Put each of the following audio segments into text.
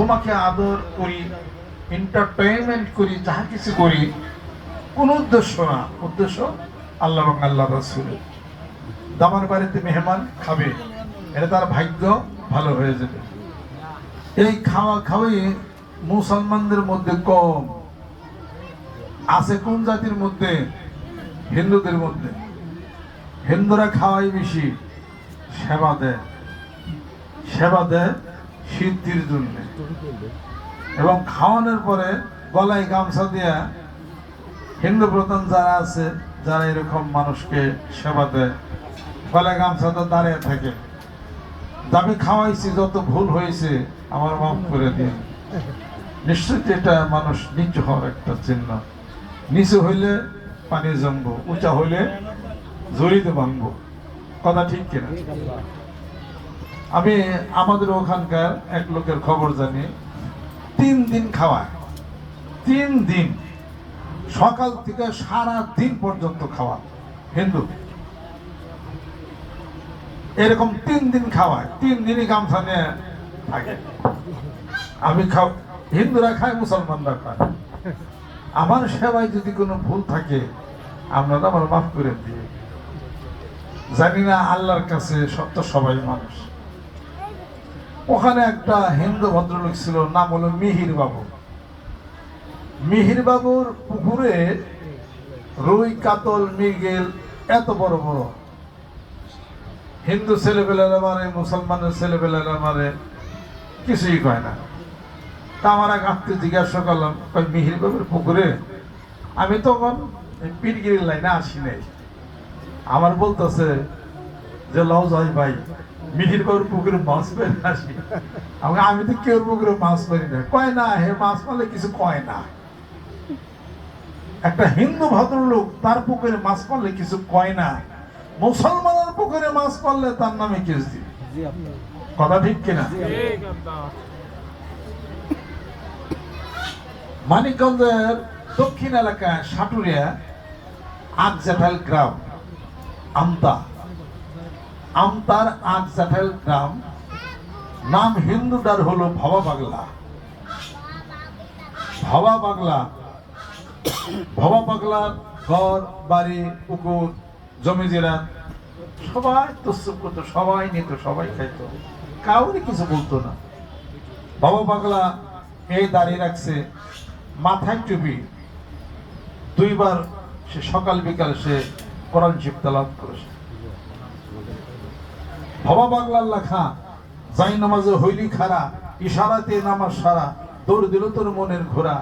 তোমাকে আদর করি এন্টারটেনমেন্ট করি যাহা কিছু করি, কোন উদ্দেশ্য না। উদ্দেশ্য আল্লাহ এবং আল্লাহ রসুলের। দামার বাড়িতে মেহমান খাবে, এটা তার ভাগ্য, ভালো হয়ে যাবে। এই খাওয়া খাওয়াই মুসলমানদের মধ্যে কম, আছে কোন জাতির মধ্যে? হিন্দুদের মধ্যে। হিন্দুরা খাওয়াই বেশি, সেবা দেয়। সেবা দেয় সিদ্ধির জন্য। এবং খাওয়ানোর পরে গলায় গামছা দিয়া হিন্দু প্রধান যারা আছে, যারা এরকম মানুষকে সেবা দেয়, গলায় গামছা তো দাঁড়িয়ে থাকে। আমি খাওয়াইছি, যত ভুল হয়েছে, আমার মাফ করে দিন। নিশ্চয়ই এটা মানুষ নিচু হওয়ার একটা চিহ্ন। নিচু হইলে পানি জমবো, উঁচা হইলে জড়িতে ভাঙবো। কথা ঠিক কিনা? আমি আমাদের ওখানকার এক লোকের খবর জানি। তিন দিন খাওয়ায়। তিন দিন। সকাল থেকে সারা দিন পর্যন্ত খাওয়া হিন্দু। এরকম তিন দিন খাওয়ায়। তিন দিনই গামছা নিয়ে থাকে। আমি খাও, হিন্দুরা খায়, মুসলমানরা খায়। আমার সেবায় যদি কোনো ভুল থাকে, আপনারা আমার মাফ করে দিয়ে জানি না আল্লাহর কাছে সত্য সবাই মানুষ। ওখানে একটা হিন্দু ভদ্রলোক ছিল, নাম হলো মিহির বাবু। মিহির বাবুর পুকুরে রুই, কাতল, মৃগেল এত বড় বড়। হিন্দু ছেলেপেলেরা মারে, মুসলমানের ছেলেপেলেরা মারে, কিছুই কয় না। তা আমার এক আত্মীয় জিজ্ঞাসা করলাম মিহির বাবুর পুকুরে? আমি তখন পিটগিরির লাইনে আসি নাই। আমার বলতেছে যে লজ যাই ভাই। মিহির বাবুর পুকুরে মাছ পেয়ে আসি। আমাকে আমি তো কেউ পুকুরে মাছ পারি না। কয় না হে মাছ পারলে কিছু কয় না। একটা হিন্দু ভদ্রলোক তার পুকুরে মাছ পারলে কিছু কয় না। মুসলমানের পুকুরে মাছ পারলে তার নামে কেস দিবে। কথা ঠিক কিনা? মানিকগঞ্জের দক্ষিণ এলাকায় সাটুরিয়া আগজাঠাল গ্রাম আমতা। আমতার আগজাঠাল গ্রাম। নাম হিন্দুটার হলো ভবা পাগলা ভবা পাগলা ভবা পাগলার ঘর বাড়ি, পুকুর, জমি জেরা। সবাই তসুপ করতো, সবাই নিত, সবাই খাইতো। কাউরে কিছু বলতো না। বাবা পাগলা এই দাঁড়িয়ে রাখছে মাথায় টুপি। দুইবার সে সকাল বিকাল সে কোরআন শিব তালাত করেছে। ভবা বাংলার লেখা, যাই নামাজে হইলি খারা, ইশারাতে নামাজ সারা, দৌড় দিল তোর মনের ঘোরা,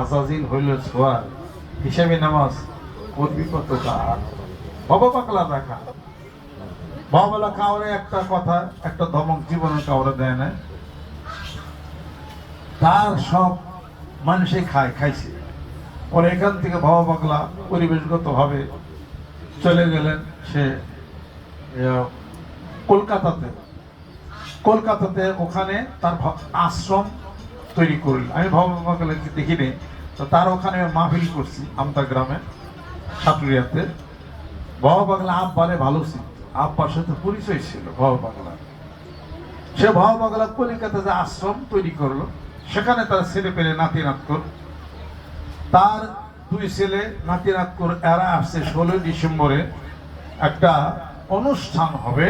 আজাজিল হইল ছোয়ার। হিসেবে নামাজ করবি কত কার ভবা বাংলার লেখা। ভবা কাউরে একটা কথা, একটা ধমক জীবনে কাউরে দেয় না তার সব মানুষে খায়, খাইছে। পরে এখান থেকে ভাবা পাগলা পরিবেশগত ভাবে চলে গেলেন সে কলকাতাতে। কলকাতাতে ওখানে তার আশ্রম তৈরি করলেন। আমি ভাবা পাগলাকে দেখিনি, তো তার ওখানে মাহফিল করছি আমতা গ্রামে সাটুরিয়াতে বাবা পাগলা আব্বারে ভালো ছিল আব্বার সাথে পরিচয় ছিল বাবা পাগলা সে ভাবা পাগলা কলিকাতাতে আশ্রম তৈরি করল, সেখানে তার ছেলে পেলে নাতি নাতকর। তার দুই ছেলে নাতি নাতকর, এরা আসছে ষোলোই ডিসেম্বরে। একটা অনুষ্ঠান হবে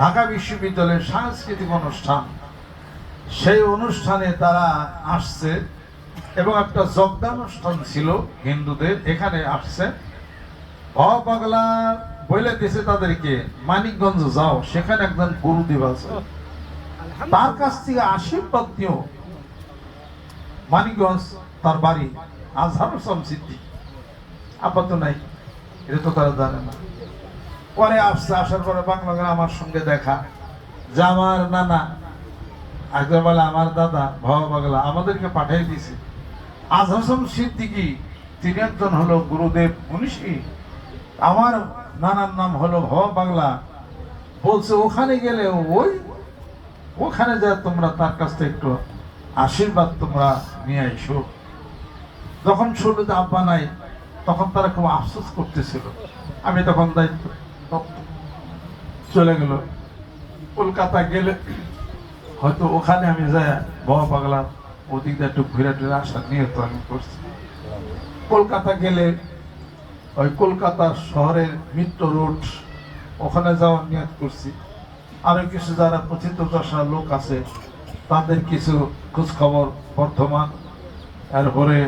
ঢাকা বিশ্ববিদ্যালয়ের সাংস্কৃতিক অনুষ্ঠান। সেই অনুষ্ঠানে তারা আসছে এবং একটা যজ্ঞানুষ্ঠান ছিল হিন্দুদের, এখানে আসছে। পাগলা বলে দিয়েছে তাদেরকে, মানিকগঞ্জ যাও, সেখানে একজন গুরুদেব আছে। তার কাছ থেকে আশীর্বাদ নিও। মানিকগঞ্জ তার বাড়ি আজহার হোসেন সিদ্দিক। আপাতত নাই, এটা তো তারা জানে না। পরে আসছে আসার পরে বাংলা আমার সঙ্গে দেখা। যে আমার নানা একবার বলে, আমার দাদা, ভবা বাংলা আমাদেরকে পাঠিয়ে দিয়েছে। আজ হাসম সিদ্দিকি, তিনি একজন হলো গুরুদেব মনীষী। আমার নানার নাম হলো ভবা বাংলা বলছে, ওখানে গেলে ওই, ওখানে যা তোমরা তার কাছ থেকে একটু আশীর্বাদ তোমরা নিয়ে আইসো যখন শুনলো আব্বা নাই, তখন তারা খুব আফসোস করতেছিল। আমি তখন দায়িত্ব চলে গেল। কলকাতা গেলে হয়তো ওখানে আমি যাই বাবা পাগলা, ওদিক একটু ঘুরে টুরে আসার নিয়ত আমি করছি। কলকাতা গেলে ওই কলকাতা শহরের মিত্র রোড, ওখানে যাওয়ার নিয়ত করছি। আরও কিছু যারা প্রথিত দশা লোক আছে, তাদের কিছু খোঁজখবর, বর্ধমান তারপরে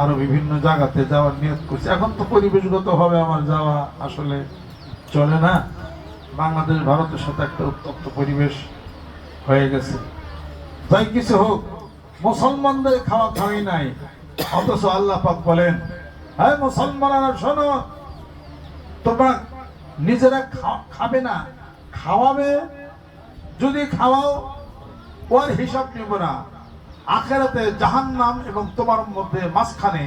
আরও বিভিন্ন জায়গাতে যাওয়ার নিয়ত করছি। এখন তো পরিবেশগত ভাবে আমার যাওয়া আসলে চলে না, বাংলাদেশ, ভারতের সাথে একটা উত্তপ্ত পরিবেশ হয়ে গেছে। যাই কিছু হোক, মুসলমানদের খাওয়া খাওয়াই নাই। অথচ আল্লাহ পাক বলেন হ্যাঁ মুসলমানরা, শোনো, তোমরা নিজেরা খাবে না, খাওয়াবে, যদি খাওয়াও, ওর হিসাব নিব না। আখেরাতে জাহান্নাম এবং তোমার মধ্যে মাঝখানে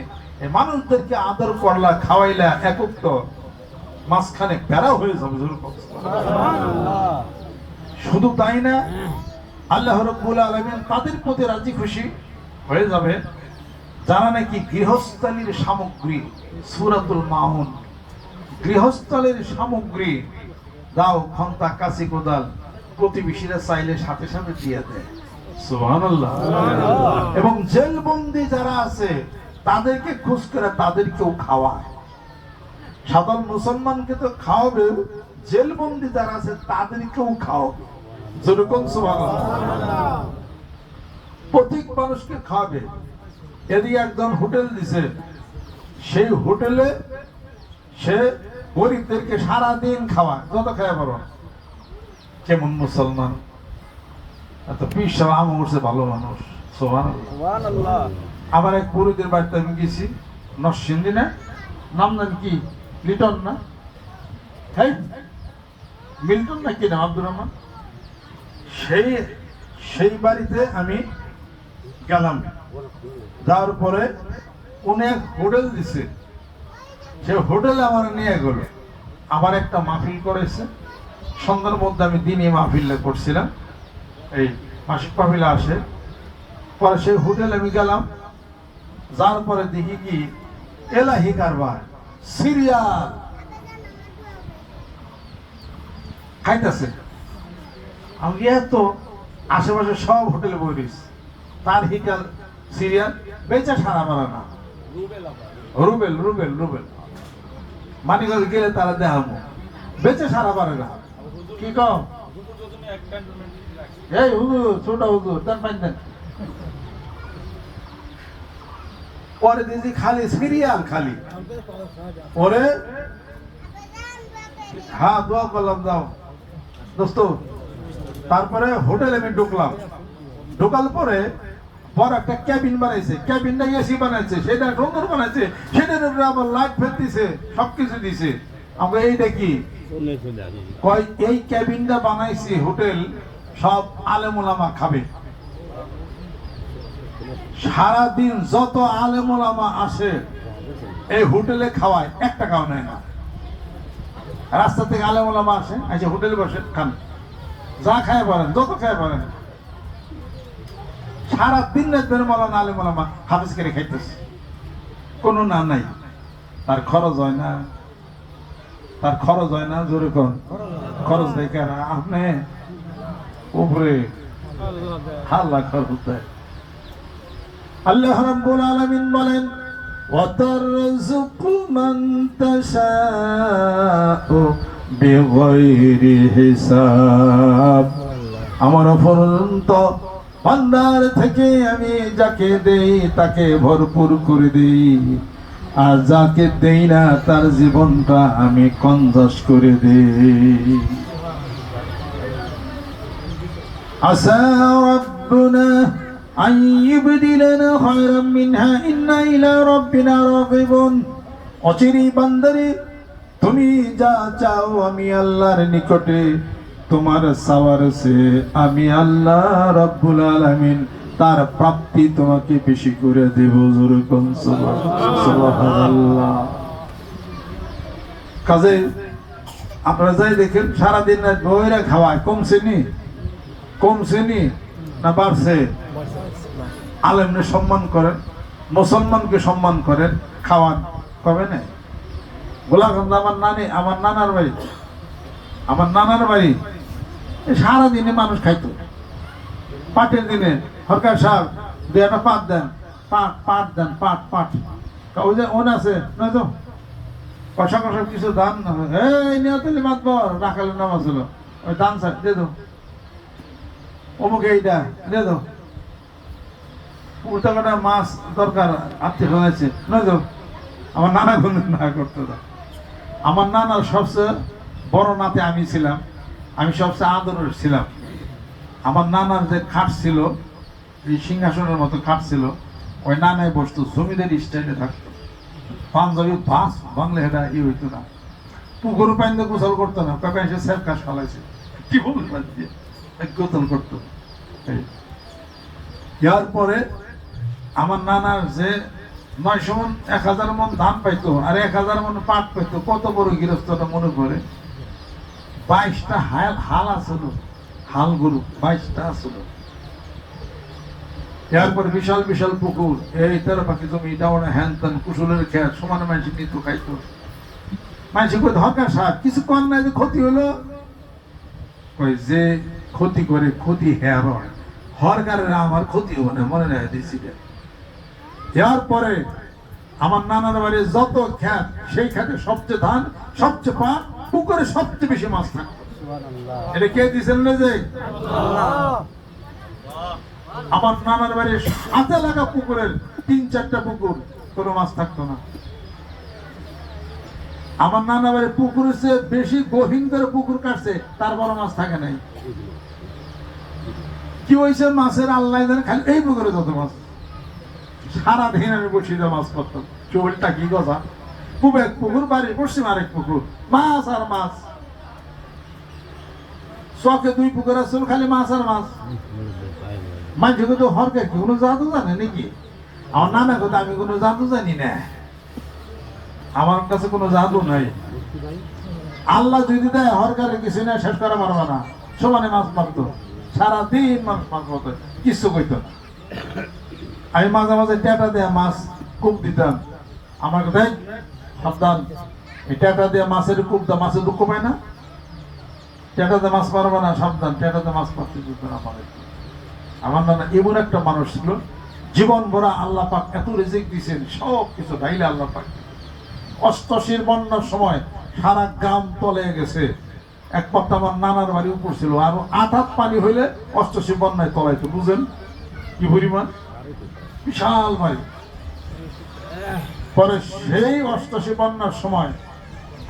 মানুষদেরকে আদর করলা, খাওয়াইলা একক তো মাঝখানে প্যারা হয়ে যাবে শুধু তাই না আল্লাহ রব্বুল আলমিন তাদের প্রতি রাজি খুশি হয়ে যাবে। যারা নাকি গৃহস্থালির সামগ্রী সুরাতুল মাউন গৃহস্থলের সামগ্রী দাও খন্তা কাশি কোদাল প্রতিবেশীরা চাইলে সাথে সাথে দিয়ে দেয়। এবং জেলবন্দি যারা আছে তাদেরকে খোঁজ করে তাদেরকেও খাওয়ায়। সাধারণ মুসলমানকে তো খাওয়াবে জেলবন্দি যারা আছে তাদেরকেও খাওয়াবে। যেরকম প্রত্যেক মানুষকে খাওয়াবে। এদিকে একজন হোটেল দিছে। সেই হোটেলে সে গরিবদেরকে সারা দিন খাওয়ায়। যত খাওয়া পারো। কেমন মুসলমান? এত পিস আম করছে ভালো মানুষ। সোমান আবার এক পুরুষদের বাড়িতে আমি গেছি নরসিংদী না? নাম নাম কি? লিটন না? হ্যাঁ? মিল্টন না কি আব্দুর রহমান? সেই সেই বাড়িতে আমি গেলাম। যাওয়ার পরে উনি এক হোটেল দিছে। সে হোটেলে আমার নিয়ে গেল। আবার একটা মাহফিল করেছে। সন্ধ্যার মধ্যে আমি দিনই মাহফিল করছিলাম এই মাসিক মাহফিলে আসে। পরে সেই হোটেলে আমি গেলাম। যার পরে দেখি কি এলাহি কারবার। সিরিয়াল খাইতেছে। আমি এত আশেপাশে সব হোটেলে বই রয়েছে। তার হিকাল সিরিয়াল বেচা সারা মারা না। রুবেল রুবেল রুবেল। মানিগঞ্জ গেলে তারা দেখাবো। বেচে সারা পারে না। কি কম? এই হুজুর, ছোট হুজুর, দেন পাইন পরে দিদি খালি সিরিয়াল খালি। পরে? হ্যাঁ দোয়া করলাম, দাও। দোস্ত, তারপরে হোটেলে আমি ঢুকলাম। ঢোকার পরে বড় একটা ক্যাবিন বানাইছে। ক্যাবিনটা এসি বানাইছে, সেটা সুন্দর বানাইছে, সেটার উপরে আবার লাইট ফেলতেছে, সবকিছু দিছে। আমরা এইটা কি? কয়, এই ক্যাবিনটা বানাইছি হোটেল, সব আলেমুলামা খাবে। সারাদিন যত আলেমুলামা আসে, এই হোটেলে খাওয়ায় এক টাকাও নেয় না। রাস্তা থেকে আলেমুলামা আসে আচ্ছা হোটেলে বসে খান। যা খায় পারেন, যত খায় পারেন। সারা দিন রাত মলানা আলে মলামা হাফিজ করে খাইতেছে। কোনো না নাই। তার খরচ হয় না। তার খরচ হয় না, জোরে কর খরচ কেন আপনি? উপরে। হাল্লা খরচ দেয়। আল্লাহ রাব্বুল আলামিন বলেন وترزق من تشاء بغير حساب আমার অফরন্ত বান্দার থেকে আমি যাকে দেই তাকে ভরপুর করে দেই আর যাকে দেই না তার জীবনটা আমি কঞ্জস করে দেই عسى ربنا أن يبدلنا خيرا منها إنا إلى ربنا راغبون অচিরি বান্দারে তুমি যা চাও আমি আল্লাহর নিকটে তোমার সাওয়ার সে আমি আল্লাহ রব্বুল আলামিন তার প্রাপ্তি তোমাকে বেশি করে দেব যেরকম সুবহানাল্লাহ কাজে আপনারা যাই দেখেন সারাদিন রাত বইরা খাওয়ায় কমছে নি কমছে নি না বাড়ছে আলেমনে সম্মান করেন, মুসলমানকে সম্মান করেন, খাওয়ান। কবে না গোলাগঞ্জ আমার নানি, আমার নানার বাড়ি। আমার নানার বাড়ি সারাদিনে মানুষ খাইতো। পাটের দিনে, সরকার সাহেব দু একটা পাট দেন, পাট পাট দেন, পাট পাট। ওই যে ওন আছে না তো? কষা কষা কিছু দান না এই নিয়ে তাহলে মাতব রাখালের নাম আসলো ওই দান স্যার দিয়ে দাও অমুক এইটা দিয়ে দাও উল্টা কাটা মাছ দরকার আত্মীয় হয়েছে। না তো, আমার নানা কোনো না করতে আমার নানার সবচেয়ে বড় নাতে আমি ছিলাম, আমি সবচেয়ে আদরের ছিলাম। আমার নানার যে খাট ছিল, এই সিংহাসনের মতো খাট ছিল, ওই নানায় বসতো জমিদের স্টাইলে থাকতো। পাঞ্জাবি বাস, বাংলা হেটা ই হইতো না। পুকুর পাইন্দে গোসল করতো না কাকা এসে স্যার কাজ ফালাইছে কি বলব দিয়ে? গোসল করতো। এই। আমার নানার যে নয়শো মন, এক হাজার মন ধান পাইতো আর এক হাজার মন পাট পাইতো, কত বড় গৃহস্থটা মনে করে বাইশটা হাল হাল আসল হাল গরু, বাইশটা আসল এরপর বিশাল বিশাল পুকুর, এই তেরো পাখি জমি, ডাউনে হ্যান ত্যান, কুশলের খেয়ার সমান মানুষ নিত খাইতো। মানুষ কই ধরকার সার কিছু কর নাই যে ক্ষতি হলো? কই যে ক্ষতি করে ক্ষতি হ্যাঁ হরকারের আমার ক্ষতি হবে না, মনে রাখে দিয়েছি এর পরে আমার নানার বাড়ি যত খ্যাত সেই খাতে সবচেয়ে ধান সবচেয়ে পাট পুকুরে সবচেয়ে বেশি মাছ থাকতো এটা কে দিয়েছেন না যে? আমার নানার বাড়ির হাতে লাগা পুকুরের তিন চারটা পুকুর কোনো মাছ থাকতো না। আমার নানা বাড়ির পুকুর চেয়ে বেশি গহীন করে পুকুর কাটছে তার বড় মাছ থাকে নাই। কি হয়েছে? মাছের আল্লাহ খালি এই পুকুরে যত মাছ। সারা দিন আমি বসিয়ে মাছ করতাম। চুলটা কি কথা পূব এক পুকুর, বাড়ির পশ্চিম আরেক পুকুর। মাছ আর মাছ। চকে দুই পুকুর আসছিল খালি মাছ আর মাছ। মানুষকে তো হরকে কোনো জাদু জানে নাকি? আমার নানা কথা আমি কোনো জাদু জানি না। আমার কাছে কোনো জাদু নাই। আল্লাহ যদি দেয় হরকারে কিছু না শেষ করা পারবে না। সমানে মাছ মারতো। সারাদিন মাছ মাছ মারতো। কিছু কইতো না। আমি মাঝে মাঝে টেটা দেয়া মাছ কূপ দিতাম। আমার দেখ সাবধান। এই টেটা দিয়ে মাছের কূপ দা মাছের দুঃখ পায় না? টেটাতে মাছ পারব না, সাবধান। টেটাতে মাছ পাচ্ছে দিত না আমার আমার নানা এমন একটা মানুষ ছিল, জীবন ভরা আল্লাহ পাক এত রিজিক দিয়েছেন, সব কিছু ঢাইলে আল্লাহ পাক। অষ্টশীর বন্যার সময় সারা গ্রাম তলে গেছে। এক পথ আমার নানার বাড়ি উপর ছিল, আর আট হাত পানি হইলে অষ্টশী বন্যায় তলাইতো, বুঝেন? কি পরিমাণ? বিশাল বাড়ি পরে সেই অষ্টশী বন্যার সময়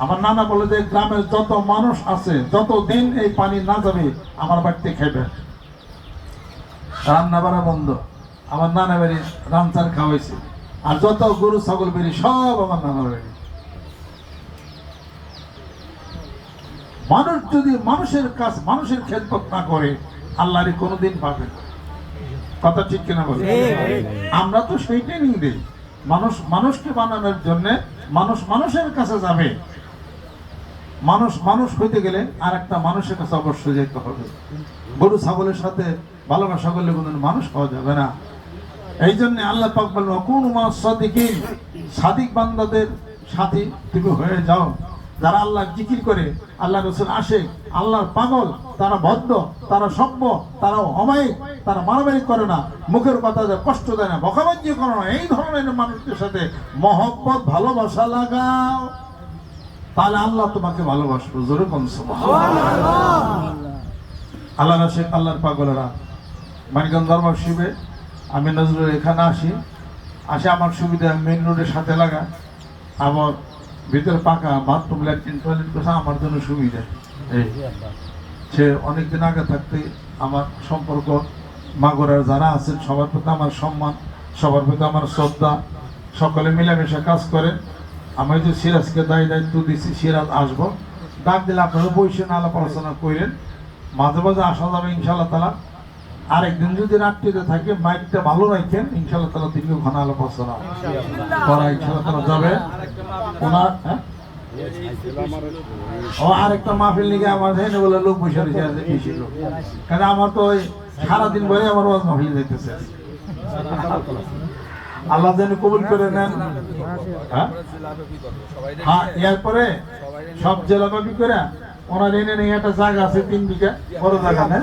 আমার নানা বলে যে গ্রামের যত মানুষ আছে যত দিন এই পানি না যাবে, আমার বাড়িতে খাইবে রান্না বাড়া বন্ধ। আমার নানা বাড়ি রামচার খাওয়াইছে। আর যত গরু, ছাগল, বেরি সব আমার নানা বাড়ি। মানুষ যদি মানুষের কাজ, মানুষের খেদমত না করে, আল্লাহরে কোনোদিন পাবে না। কথা ঠিক কিনা বলে? আমরা তো সেই ট্রেনিং দিই। মানুষ মানুষকে বানানোর জন্য মানুষ মানুষের কাছে যাবে। মানুষ মানুষ হইতে গেলে আর একটা মানুষের কাছে অবশ্যই যেতে হবে। গরু ছাগলের সাথে ভালোবাসা করলে কোনদিন মানুষ পাওয়া যাবে না। এই জন্য আল্লাহ পাক বলল কোন মাস সাদিকিন। সাদিক বান্দাদের সাথী তুমি হয়ে যাও। যারা আল্লাহ জিকির করে, আল্লাহ রসুল আসে, আল্লাহর পাগল, তারা ভদ্র তারা সভ্য, তারা অমায়িক, তারা মারামারি করে না। মুখের কথা কষ্ট দেয় না বকাবাজ্য করে না, এই ধরনের মানুষদের সাথে মহব্বত, ভালোবাসা লাগাও। তাহলে আল্লাহ তোমাকে ভালোবাসবো, জোরে আল্লাহ রাশেখ আল্লাহর পাগলেরা। মানিকগঞ্জ দরবার শিবে আমি নজরুল এখানে আসি। আসে আমার সুবিধা মেন রোডের সাথে লাগা। আবার ভিতরে পাকা বাথরুম ল্যাট্রিন টয়লেট কথা আমার জন্য সুবিধা। সে অনেকদিন আগে থাকতে আমার সম্পর্ক, মাগরের যারা আছেন, সবার প্রতি আমার সম্মান, সবার প্রতি আমার শ্রদ্ধা, সকলে মিলেমিশে কাজ করে। আমি যে সিরাজকে দায়ী দায়িত্ব দিচ্ছি সিরাজ আসব। ডাক দিলে আপনারা বসে আলাপ আলোচনা করেন। মাঝে মাঝে আসা যাবে ইনশাল্লাহ তালা আরেকদিন যদি রাত্রিতে থাকে মাইকটা ভালো রাখেন ইনশাল্লাহ তালা দীর্ঘক্ষণ আলাপ আলোচনা করা ইনশাল্লাহ তালা যাবে। ওনার হ্যাঁ? ও আরেকটা মাহফিল লিগে আমার হেনে বলে লোক বসে রয়েছে বেশি কারণ আমার তো ওই সারাদিন ভরে আমার ওয়াজ মাহফিল যাইতেছে। আল্লাহ যেন কবুল করে নেন। হ্যাঁ? হ্যাঁ এরপরে সব জেলাব্যাপী করে ওনার এনে নিয়ে একটা জায়গা আছে তিন বিঘা, বড় জায়গা না